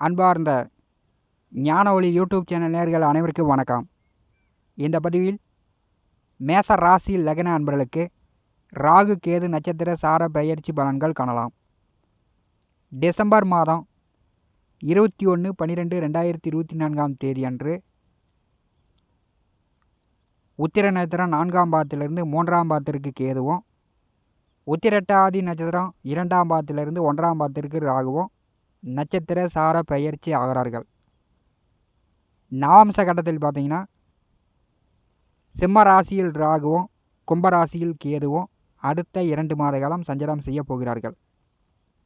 அன்பார்ந்த ஞான ஒளி யூடியூப் சேனல் நேர்கள் அனைவருக்கும் வணக்கம். இந்த பதிவில் மேச ராசி லக்ன அன்பர்களுக்கு ராகு கேது நட்சத்திர சார பெயர்ச்சி பலன்கள் காணலாம். டிசம்பர் மாதம் இருபத்தி ஒன்று பன்னிரெண்டு ரெண்டாயிரத்தி இருபத்தி நான்காம் தேதி அன்று உத்திர நட்சத்திரம் நான்காம் பாதத்திலிருந்து மூன்றாம் பாதத்திற்கு கேதுவும் உத்திரட்டாதி நட்சத்திரம் இரண்டாம் பாதத்திலிருந்து ஒன்றாம் பாதத்திற்கு ராகுவும் நட்சத்திர சார பயிற்சி ஆகிறார்கள். நவாம்ச கட்டத்தில் பார்த்தீங்கன்னா சிம்ம ராசியில் ராகுவும் கும்பராசியில் கேதுவும் அடுத்த இரண்டு மாத காலம் சஞ்சாரம் செய்ய போகிறார்கள்.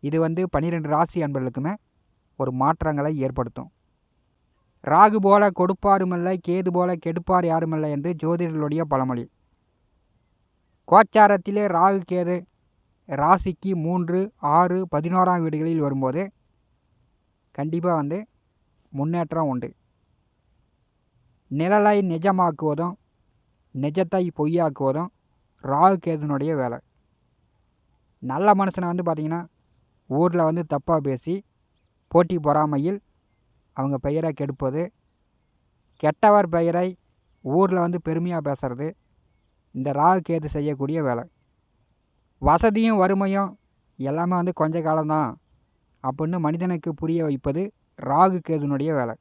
இது வந்து பன்னிரெண்டு ராசி அன்பர்களுக்குமே ஒரு மாற்றங்களை ஏற்படுத்தும். ராகு போல கொடுப்பாருமில்ல கேது போல கெடுப்பார் யாருமில்லை என்று ஜோதிடர்களுடைய பழமொழி. கோச்சாரத்திலே ராகு கேது ராசிக்கு மூன்று ஆறு பதினோராம் வீடுகளில் வரும்போது கண்டிப்பாக வந்து முன்னேற்றம் உண்டு. நிழலை நிஜமாக்குவதும் நிஜத்தை பொய்யாக்குவதும் ராகு கேதுனுடைய வேலை. நல்ல மனுஷனை வந்து பார்த்திங்கன்னா ஊரில் வந்து தப்பாக பேசி போட்டி பொறாமையில் அவங்க பெயரை கெடுப்பது கெட்டவர் பெயரை ஊரில் வந்து பெருமையாக பேசுறது இந்த ராகு கேது செய்யக்கூடிய வேலை. வசதியும் வறுமையும் எல்லாமே வந்து கொஞ்ச காலம்தான். அப்படின்னு மனிதனுக்கு புரிய வைப்பது ராகு கேதுனுடைய வேலை.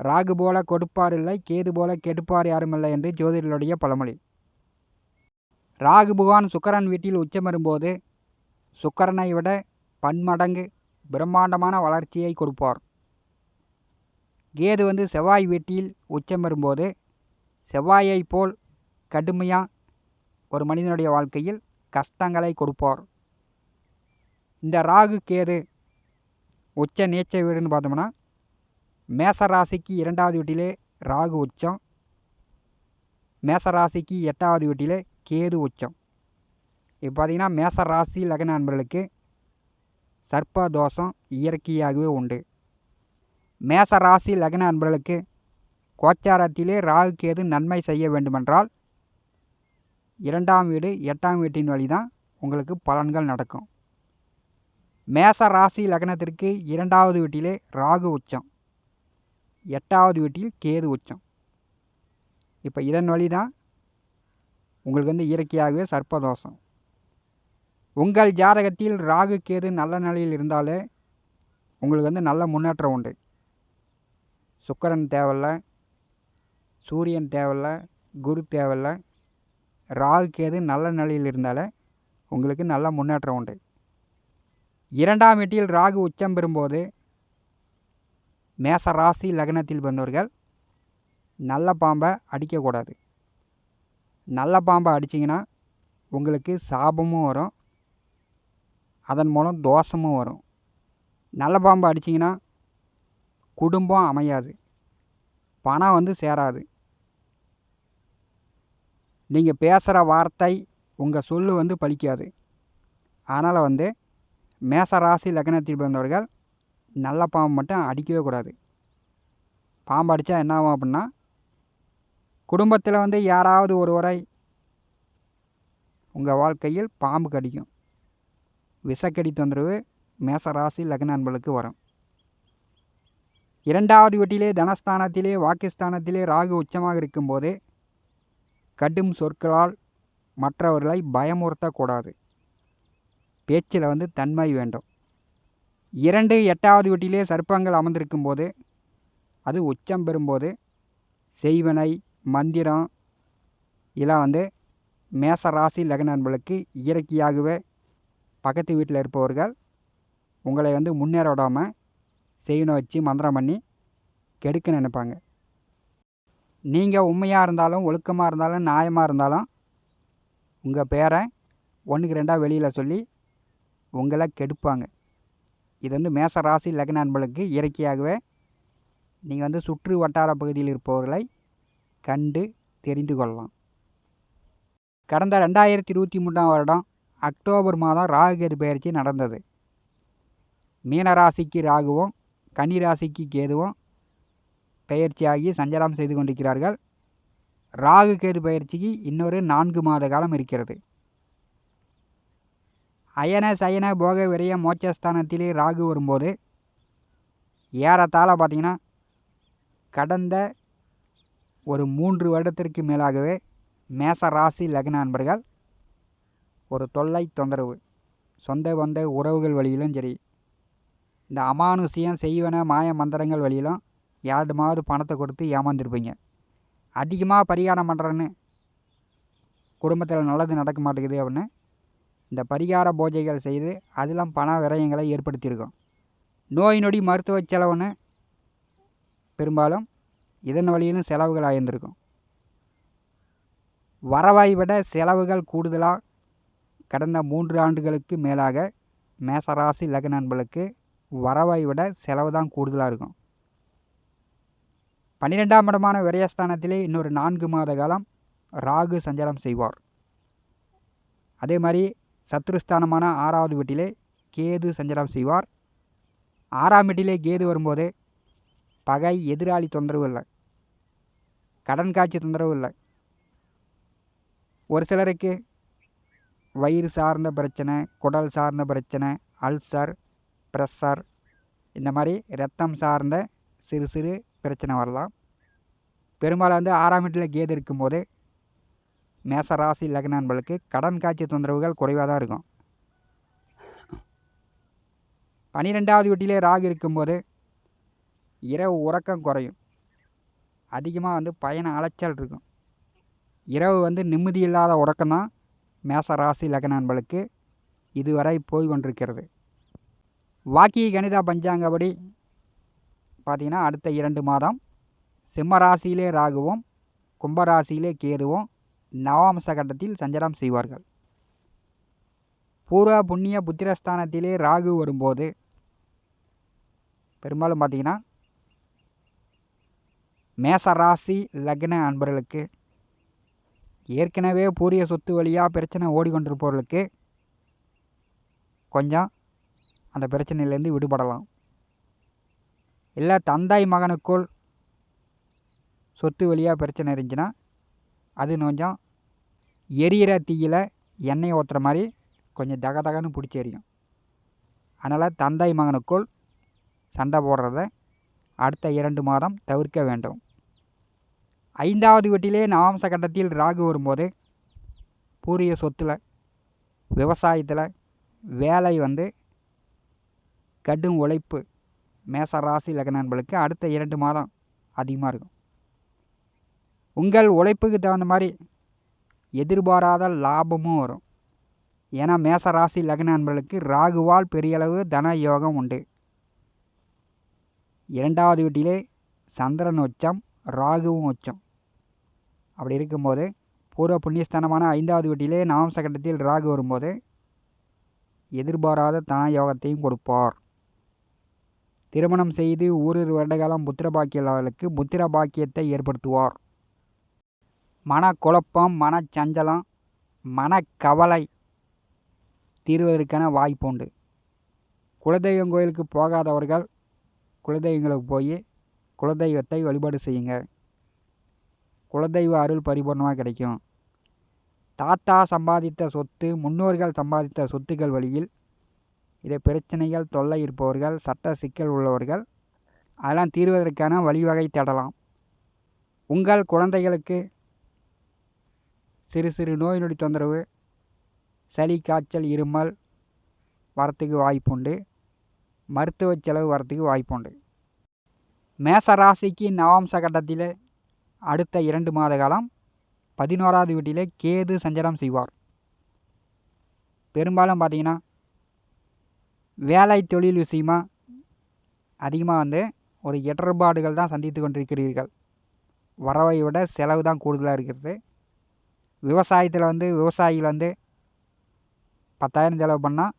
ராகு போல கொடுப்பார் இல்லை கேது போல கெடுப்பார் யாருமில்லை என்று ஜோதிடர்களுடைய பழமொழி. ராகு புகான் சுக்கரன் வீட்டில் உச்சம் வரும்போது சுக்கரனை விட பன்மடங்கு பிரம்மாண்டமான வளர்ச்சியை கொடுப்பார். கேது வந்து செவ்வாய் வீட்டில் உச்சம் வரும்போது செவ்வாயை போல் கடுமையாக ஒரு மனிதனுடைய வாழ்க்கையில் கஷ்டங்களை கொடுப்பார். இந்த ராகு கேது உச்ச நீச்ச வீடுன்னு பார்த்தோம்னா மேச ராசிக்கு இரண்டாவது வீட்டிலே ராகு உச்சம் மேச ராசிக்கு எட்டாவது வீட்டிலே கேது உச்சம். இப்போ பார்த்தீங்கன்னா மேச ராசி லக்ன நண்பர்களுக்கு சர்ப்ப தோஷம் இயற்கையாகவே உண்டு. மேச ராசி லக்ன நண்பர்களுக்கு கோச்சாரத்திலே ராகு கேது நன்மை செய்ய வேண்டுமென்றால் இரண்டாம் வீடு எட்டாம் வீட்டின் வழி தான் உங்களுக்கு பலன்கள் நடக்கும். மேச ராசி லக்னத்திற்கு இரண்டாவது வீட்டிலே ராகு உச்சம். எட்டாவது வீட்டில் கேது உச்சம். இப்போ இதன் வழி தான் உங்களுக்கு வந்து இயற்கையாகவே சர்ப்பதோஷம். உங்கள் ஜாதகத்தில் ராகு கேது நல்ல நிலையில் இருந்தாலே உங்களுக்கு வந்து நல்ல முன்னேற்றம் உண்டு. சுக்கரன் தேவையில்ல சூரியன் தேவையில்ல குரு தேவையில்ல ராகு கேது நல்ல நிலையில் இருந்தாலே உங்களுக்கு நல்ல முன்னேற்றம் உண்டு. இரண்டாம் வீட்டில் ராகு உச்சம் பெறும்போது மேச ராசி லக்னத்தில் பிறந்தவர்கள் நல்ல பாம்பை அடிக்கக்கூடாது. நல்ல பாம்பை அடிச்சிங்கன்னா உங்களுக்கு சாபமும் வரும். அதன் மூலம் தோஷமும் வரும். நல்ல பாம்பை அடிச்சிங்கன்னா குடும்பம் அமையாது. பணம் வந்து சேராது. நீங்கள் பேசுகிற வார்த்தை உங்கள் சொல்லு வந்து பலிக்காது அதனால் வந்து மேச ராசி லக்னத்தில் பிறந்தவர்கள் நல்ல பாம்பு மட்டும் அடிக்கவே கூடாது. பாம்பு அடித்தா என்ன ஆகும் அப்படின்னா குடும்பத்தில் வந்து யாராவது ஒருவரை உங்கள் வாழ்க்கையில் பாம்பு கடிக்கும். விஷக்கடி தொந்தரவு மேச ராசி லக்ன அன்பளுக்கு வரும். இரண்டாவது வீட்டிலே தனஸ்தானத்திலே வாக்கிஸ்தானத்திலே ராகு உச்சமாக இருக்கும்போது கடும் சொற்களால் மற்றவர்களை பயமுறுத்தக்கூடாது. பேச்சில் வந்து தன்மை வேண்டும். இரண்டு எட்டாவது வீட்டிலே சர்ப்பங்கள் அமர்ந்திருக்கும் போது அது உச்சம் பெறும்போது செய்வனை மந்திரம் இதெல்லாம் வந்து மேச ராசி லக்ன நண்பர்களுக்கு இயற்கையாகவே பக்கத்து வீட்டில் இருப்பவர்கள் உங்களை வந்து முன்னேற விடாமல் செய்வனை வச்சு மந்திரம் பண்ணி கெடுக்க நினைப்பாங்க. நீங்கள் உண்மையாக இருந்தாலும் ஒழுக்கமாக இருந்தாலும் நியாயமாக இருந்தாலும் உங்கள் பேரை ஒன்றுக்கு ரெண்டாக வெளியில் சொல்லி உங்களை கெடுப்பாங்க. இது வந்து மேச ராசி லக்ன அன்பளுக்கு இயற்கையாகவே நீங்கள் வந்து சுற்று வட்டார பகுதியில் இருப்பவர்களை கண்டு தெரிந்து கொள்ளலாம். கடந்த ரெண்டாயிரத்தி இருபத்தி மூணாம் வருடம் அக்டோபர் மாதம் ராகுகேது பயிற்சி நடந்தது. மீனராசிக்கு ராகுவும் கன்னிராசிக்கு கேதுவும் பயிற்சியாகி சஞ்சாரம் செய்து கொண்டிருக்கிறார்கள். ராகு கேது பயிற்சிக்கு இன்னொரு நான்கு மாத காலம் இருக்கிறது. அயன சயன போக விரைய மோட்சஸ்தானத்திலே ராகு வரும்போது ஏறத்தாழ பார்த்தீங்கன்னா கடந்த ஒரு மூன்று வருடத்திற்கு மேலாகவே மேச ராசி லக்ன அன்பர்கள் ஒரு தொல்லை தொந்தரவு சொந்த பந்த உறவுகள் வழியிலும் சரி இந்த அமானுஷியம் செய்வன மாய மந்திரங்கள் வழியிலும் யாருமாவது பணத்தை கொடுத்து ஏமாந்துருப்பீங்க. அதிகமாக பரிகாரம் பண்ணுறேன்னு குடும்பத்தில் நல்லது நடக்க மாட்டேங்குது அப்படின்னு இந்த பரிகார பூஜைகள் செய்து அதிலும் பண விரயங்களை ஏற்படுத்தியிருக்கோம். நோய் நொடி மருத்துவ செலவுன்னு பெரும்பாலும் இதன் வழியிலும் செலவுகள் ஆயிருந்திருக்கும் வரவாய் விட செலவுகள் கூடுதலாக கடந்த மூன்று ஆண்டுகளுக்கு மேலாக மேசராசி லக்ன நண்பர்களுக்கு வரவை விட செலவு தான் கூடுதலாக இருக்கும். பன்னிரெண்டாம் இடமான விரயஸ்தானத்திலே இன்னொரு நான்கு மாத காலம் ராகு சஞ்சாரம் செய்வார். அதே மாதிரி சத்ருஸ்தானமான ஆறாவது வீட்டிலே கேது சஞ்சாரம் செய்வார். ஆறாம் வீட்டிலே கேது வரும்போது பகை எதிராளி தொந்தரவு இல்லை. கடன் காட்சி தொந்தரவு இல்லை. ஒரு சிலருக்கு வயிறு சார்ந்த பிரச்சனை குடல் சார்ந்த பிரச்சனை அல்சர் ப்ரெஷர் இந்த மாதிரி ரத்தம் சார்ந்த சிறு சிறு பிரச்சனை வரலாம். பெரும்பாலும் வந்து ஆறாம் வீட்டில் கேது இருக்கும்போது மேச ராசி லக்ன நண்பர்களுக்கு கடன் காட்சி தொந்தரவுகள் குறைவாக தான் இருக்கும். பனிரெண்டாவது வீட்டிலே ராகு இருக்கும்போது இரவு உறக்கம் குறையும். அதிகமாக வந்து பயண அலைச்சல் இருக்கும். இரவு வந்து நிம்மதி இல்லாத உறக்கம் தான் மேச ராசி லக்ன நண்பர்களுக்கு இதுவரை போய் கொண்டிருக்கிறது. வாக்கிய கணிதா பஞ்சாங்கப்படி பார்த்தீங்கன்னா அடுத்த இரண்டு மாதம் சிம்ம ராசியிலே ராகுவும் கும்பராசியிலே கேதுவும் நவாம்ச கட்டத்தில் சஞ்சாரம் செய்வார்கள். பூர்வ புண்ணிய புத்திரஸ்தானத்திலே ராகு வரும்போது பெரும்பாலும் பார்த்தீங்கன்னா மேச ராசி லக்ன அன்பர்களுக்கு ஏற்கனவே பூரிய சொத்து வழியாக பிரச்சனை ஓடிக்கொண்டிருப்பவர்களுக்கு கொஞ்சம் அந்த பிரச்சனையிலேருந்து விடுபடலாம். இல்லை தந்தாய் மகனுக்குள் சொத்து வழியாக பிரச்சனை இருந்துச்சுன்னா அது கொஞ்சம் எரியிற தீயில் எண்ணெய் ஊற்றுற மாதிரி கொஞ்சம் தக தகன்னு பிடிச்சி எரியும். அதனால் தந்தை மகனுக்குள் சண்டை போடுறத அடுத்த இரண்டு மாதம் தவிர்க்க வேண்டும். ஐந்தாவது வீட்டிலே நவாம்ச கட்டத்தில் ராகு வரும்போது பூரிய சொத்தில் விவசாயத்தில் வேலை வந்து கடும் உழைப்பு மேச ராசி லக்ன அடுத்த இரண்டு மாதம் அதிகமாக இருக்கும். உங்கள் உழைப்புக்கு தகுந்த மாதிரி எதிர்பாராத லாபமும் வரும். ஏன்னா மேச ராசி லக்ன நண்பர்களுக்கு ராகுவால் பெரியளவு தன யோகம் உண்டு. இரண்டாவது வீட்டிலே சந்திரன் உச்சம் ராகுவும் உச்சம். அப்படி இருக்கும்போது பூர்வ புண்ணியஸ்தானமான ஐந்தாவது வீட்டிலே நவம்ச கட்டத்தில் ராகு வரும்போது எதிர்பாராத தன யோகத்தையும் கொடுப்பார். திருமணம் செய்து ஓரிரு வருடகாலம் புத்திர பாக்கியர்களுக்கு புத்திர பாக்கியத்தை ஏற்படுத்துவார். மனக்குழப்பம் மனச்சஞ்சலம் மனக்கவலை தீர்வதற்கான வாய்ப்பு உண்டு. குலதெய்வம் கோயிலுக்கு போகாதவர்கள் குலதெய்வங்களுக்கு போய் குலதெய்வத்தை வழிபாடு செய்யுங்க. குலதெய்வ அருள் பரிபூர்ணமாக கிடைக்கும். தாத்தா சம்பாதித்த சொத்து முன்னோர்கள் சம்பாதித்த சொத்துக்கள் வழியில் இதை பிரச்சனைகள் தொல்லை இருப்பவர்கள் சட்ட சிக்கல் உள்ளவர்கள் அதெல்லாம் தீர்வதற்கான வழிவகை தேடலாம். உங்கள் குழந்தைகளுக்கு சிறு சிறு நோய் நொடி தொந்தரவு சளி காய்ச்சல் இருமல் வரத்துக்கு வாய்ப்புண்டு. மருத்துவ செலவு வரத்துக்கு வாய்ப்புண்டு. மேச ராசிக்கு நவாம்ச கட்டத்தில் அடுத்த இரண்டு மாத காலம் பதினோராவது வீட்டிலே கேது சஞ்சாரம் செய்வார். பெரும்பாலும் பார்த்தீங்கன்னா வேலை தொழில் விஷயமா அதிகமாக வந்து ஒரு இடர்பாடுகள் தான் சந்தித்து கொண்டிருக்கிறீர்கள். வரவை விட செலவு தான் கூடுதலாக இருக்கிறது. விவசாயத்தில் வந்து விவசாயிகள் வந்து பத்தாயிரம் செலவு பண்ணால்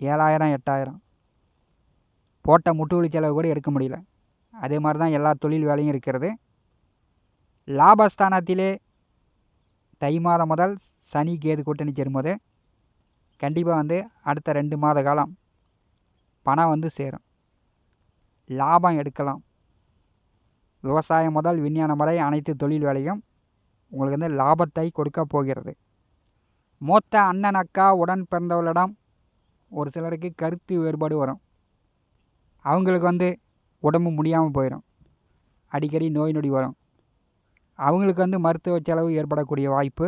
ஏழாயிரம் எட்டாயிரம். போட்ட முட்டுவலி செலவு கூட எடுக்க முடியல. அதே மாதிரி தான் எல்லா தொழில் வேலையும் இருக்கிறது. லாபஸ்தானத்திலே தை மாதம் முதல் சனி கேது கூட்டணி சேரும்போது கண்டிப்பாக வந்து அடுத்த ரெண்டு மாத காலம் பணம் வந்து சேரும். லாபம் எடுக்கலாம். விவசாயம் முதல் விஞ்ஞானம் வரை அனைத்து தொழில் வேலையும் உங்களுக்கு வந்து லாபத்தை கொடுக்க போகிறது. மூத்த அண்ணன் அக்கா உடன் பிறந்தவர்களிடம் ஒரு சிலருக்கு கருத்து வேறுபாடு வரும். அவங்களுக்கு வந்து உடம்பு முடியாமல் போயிடும். அடிக்கடி நோய் நொடி வரும். அவங்களுக்கு வந்து மருத்துவ செலவு ஏற்படக்கூடிய வாய்ப்பு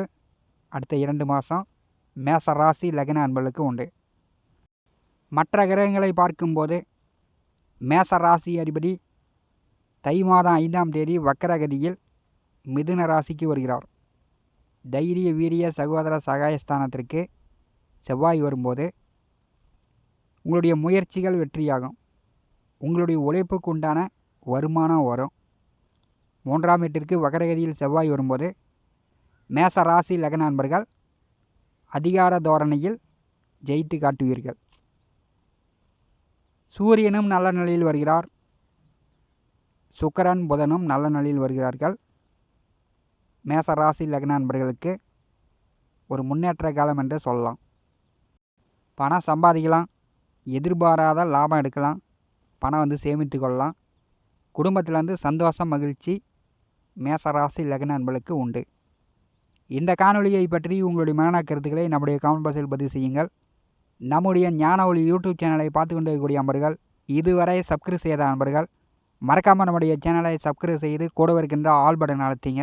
அடுத்த இரண்டு மாதம் மேச ராசி லக்ன அன்பர்களுக்கு உண்டு. மற்ற கிரகங்களை பார்க்கும்போது மேச ராசி அதிபதி தை மாதம் ஐந்தாம் தேதி வக்கரகதியில் மிதுன ராசிக்கு வருகிறார். தைரிய வீரிய சகோதர சகாயஸ்தானத்திற்கு செவ்வாய் வரும்போது உங்களுடைய முயற்சிகள் வெற்றியாகும். உங்களுடைய உழைப்புக்கு உண்டான வருமானம் வரும். மூன்றாம் வீட்டிற்கு வகரகதியில் செவ்வாய் வரும்போது மேச ராசி லக்ன அன்பர்கள் அதிகார தோரணையில் ஜெயித்து காட்டுவீர்கள். சூரியனும் நல்ல நிலையில் வருகிறார். சுக்கரன் புதனும் நல்ல நிலையில் வருகிறார்கள். மேச ராசி லக்ன நண்பர்களுக்கு ஒரு முன்னேற்ற காலம் என்று சொல்லலாம். பணம் சம்பாதிக்கலாம் எதிர்பாராத லாபம் எடுக்கலாம் பணம் வந்து சேமித்து கொள்ளலாம். குடும்பத்தில் வந்து சந்தோஷம் மகிழ்ச்சி மேசராசி லக்ன நண்பர்களுக்கு உண்டு. இந்த காணொலியை பற்றி உங்களுடைய மனநா கருத்துக்களை நம்முடைய கமெண்ட் பாக்ஸில் பதிவு செய்யுங்கள். நம்முடைய ஞான ஒளி யூடியூப் சேனலை பார்த்து கொண்டிருக்கக்கூடிய இருக்கக்கூடிய இதுவரை சப்ஸ்கிரைப் செய்த அன்பர்கள் மறக்காமல் நம்முடைய சேனலை சப்ஸ்கிரைப் செய்து கூட இருக்கின்ற ஆல் பட்டன் அழுத்திங்க.